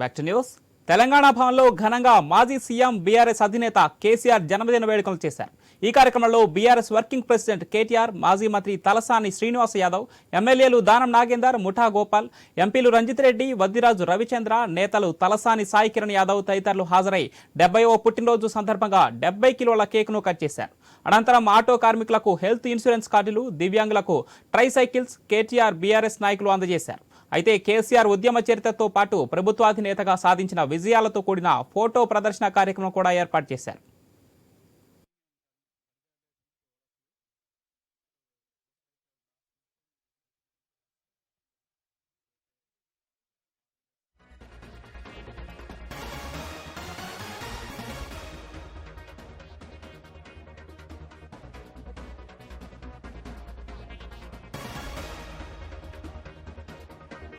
Back to news Telangana భవన్లో ఘనంగా మాజీ సీఎం బీఆర్ఎస్ అధినేత కేసీఆర్ జన్మదిన వేడుకలు చేశారు. ఈ కార్యక్రమంలో బీఆర్ఎస్ వర్కింగ్ ప్రెసిడెంట్ కేటీఆర్ మాజీ మంత్రి తలసాని శ్రీనివాస్ యాదవ్ ఎమ్మెల్యేలు దానం నాగేందర్ ముఠా గోపాల్ ఎంపీలు రంజిత్ రెడ్డి వద్దిరాజు రవిచంద్ర నేతలు తలసాని సాయి కిరణ్ యాదవ్ తదితరులు హాజరై డెబ్బైవ పుట్టినరోజు సందర్భంగా డెబ్బై కిలోల కేకును కట్ చేశారు. అనంతరం ఆటో కార్మికులకు హెల్త్ ఇన్సూరెన్స్ కార్డులు దివ్యాంగులకు ట్రై సైకిల్స్ కేటీఆర్ బీఆర్ఎస్ నాయకులు అందజేశారు. అయితే కేసీఆర్ ఉద్యమ చరిత్రతో పాటు ప్రభుత్వాధినేతగా సాధించిన విజయాలతో కూడిన ఫోటో ప్రదర్శన కార్యక్రమం కూడా ఏర్పాటు చేశారు.